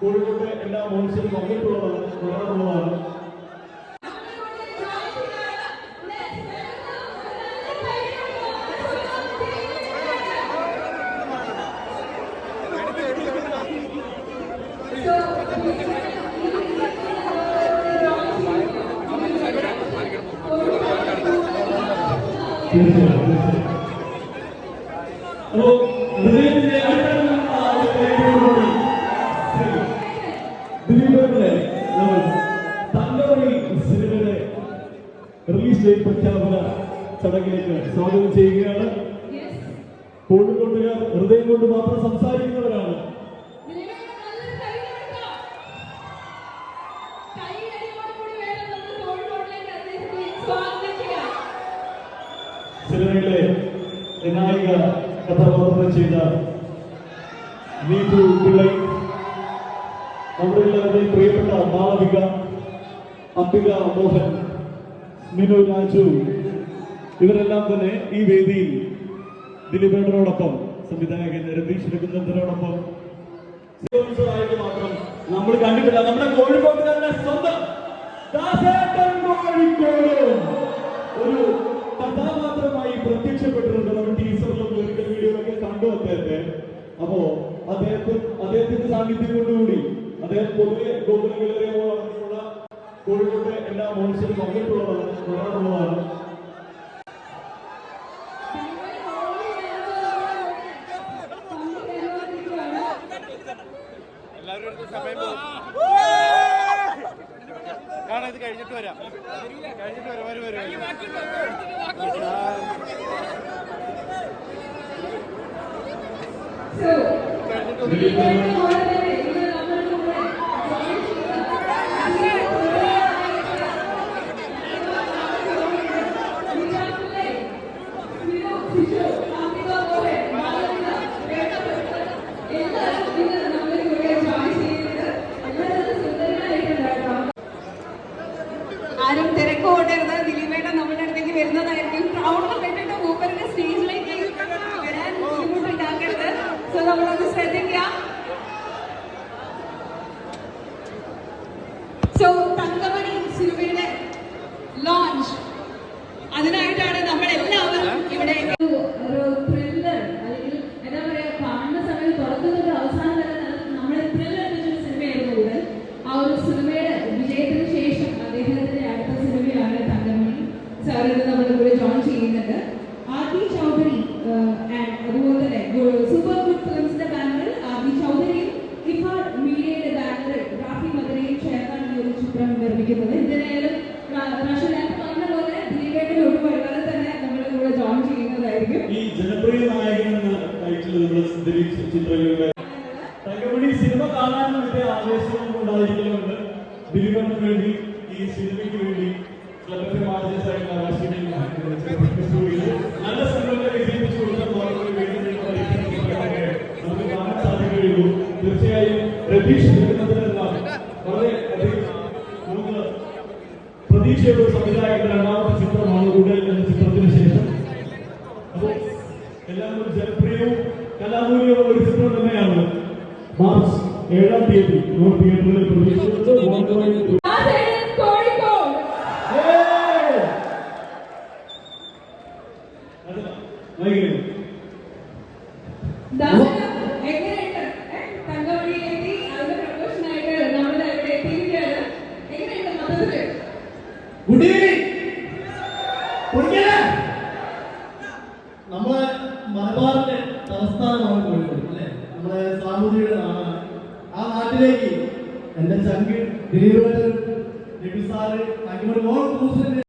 കോഴിക്കോട്ടെ എല്ലാ മോൺസിലും വന്നിട്ടുള്ളതാണ് വരാറുള്ളതാണ് തീർച്ചയായും റിലീസ് ഡേറ്റ് പ്രഖ്യാപന ചടങ്ങിലേക്ക് സ്വാഗതം ചെയ്യുകയാണ്. കോഴിക്കോട്ടുകാർ ഹൃദയം കൊണ്ട് മാത്രം സംസാരിക്കുന്നവരാണ്. സിനിമയിലെ നായിക കഥാപാത്രം ചെയ്ത നീതു പിള്ളൈ നമ്മുടെ എല്ലാവരുടെയും പ്രിയപ്പെട്ട മാളവിക അംബിക മോഹൻ മിനു രാജു ഇവരെല്ലാം തന്നെ ഈ വേദിയിൽ ദിലീപേട്ടനോടൊപ്പം സംവിധായകൻ രതീഷ് രഘുനന്ദനോടൊപ്പം. മാത്രം നമ്മൾ കണ്ടിട്ടില്ല. നമ്മുടെ കോഴിക്കോട്ടുകാരുടെ സ്വന്തം ഒരു കഥാപാത്രമായി പ്രത്യക്ഷപ്പെട്ടിട്ടുണ്ട്. നമ്മൾ ടീച്ചറിലും ഒരിക്കൽ വീഡിയോയിലൊക്കെ കണ്ടു അദ്ദേഹത്തെ. അപ്പോ അദ്ദേഹത്തെ അദ്ദേഹത്തിന്റെ സാന്നിധ്യം കൊണ്ടുകൂടി. അദ്ദേഹം പൊതുവെ കോഴിക്കോട്ടെ എല്ലാ മോൺസിലും പങ്കിട്ടുള്ളതാണ് വരാറുള്ളതാണ് എല്ലാവരും സമയം പോകും ഇത് കഴിഞ്ഞിട്ട് വരാം. കഴിഞ്ഞിട്ട് വരാം വരും വരും ആരും തിരക്ക് ഓടരുത് ദിലീപേട്ടൻ നമ്മുടെ അടുത്തേക്ക് വരുന്നതായിരിക്കും. ക്രൗഡ് മൂപ്പരുടെ സ്റ്റേജിലേക്ക് വരാൻ ബുദ്ധിമുട്ടുണ്ടാക്കരുത്. സോ നമ്മളത് ശ്രദ്ധിക്കാം സാറിന് നമ്മുടെ കൂടെ ജോയിൻ ചെയ്യുന്നുണ്ട്. ആദി ചൗധരി അതുപോലെ തന്നെ സൂപ്പർ ഗുഡ് ഫിലിംസിന്റെ ബാനറിൽ ആദി ചൗധരിയും ഇഫ മീഡിയയുടെ ബാനറിൽ റാഫി മദരയും ചേർന്നാണ് ഈ ഒരു ചിത്രം നിർമ്മിക്കുന്നത്. ചെയ്യുന്നതായിരിക്കും. ഈ ജനപ്രിയ എന്ന ടൈറ്റിൽ നമ്മൾ ചിത്രങ്ങളുടെ സിനിമ ആവേശവും ഉണ്ടായിരിക്കുന്നുണ്ട് വേണ്ടി ഈ സിനിമയ്ക്ക് വേണ്ടി. നല്ല സിനിമകളെ വിജയിപ്പിച്ചു കൊടുക്കാൻ മാത്രമേ വേണ്ടി നമുക്ക് കാണാൻ സാധിക്കുകയുള്ളൂ തീർച്ചയായും രതീഷ് എടുക്കുന്നതിനെല്ലാം വളരെ അധികം നമുക്ക് പ്രതീക്ഷയുള്ള സംവിധായകന്റെ രണ്ടാമത്തെ ചിത്രമാണ് ഉടൽ എന്ന ചിത്രത്തിന് ശേഷം അപ്പോൾ എല്ലാവരും ജനപ്രിയവും കലാമൂല്യവും ഒരു ചിത്രം തന്നെയാണ് ഏഴാം തീയതി നമ്മൾ തിയേറ്ററിൽ പ്രതീക്ഷിക്കുന്നത് ഗുഡ് ഈവനിങ് നമ്മളെ മലബാറിന്റെ തലസ്ഥാനമാണ് കോഴിക്കോട് അല്ലേ? നമ്മളെ സാമൂതിരിയുടെ നാടാണ്. ആ നാട്ടിലേക്ക് എന്റെ ചങ്ക് ദിലീപ് നബി സാറ് മോൾ ക്രൂസിന്റെ